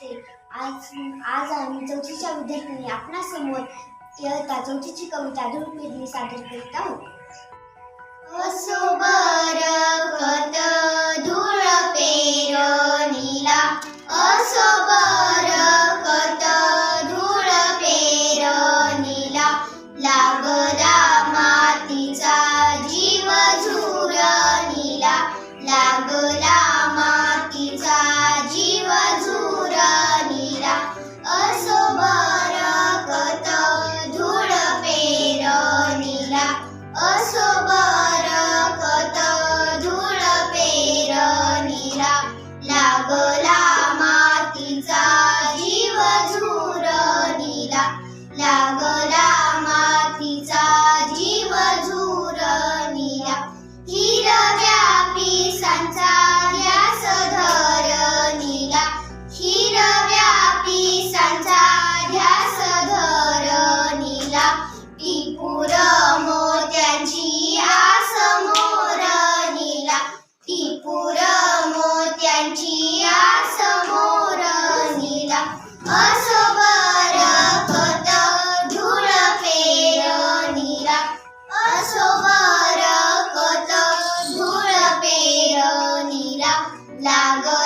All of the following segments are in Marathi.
आज आज आम्ही चौथीच्या विद्यार्थ्यांनी आपणासमोर इयत्ता चौथीची कविता धूळपेरणी सादर करीत आहोत. कत धूळ पेरणीला असोबर कत धूळ पेरणीला लागला असोबरकत धूळ पेर निरा लागला. Lago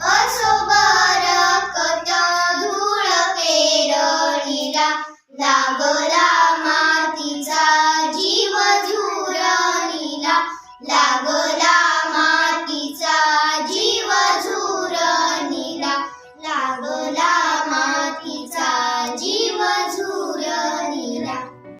Also,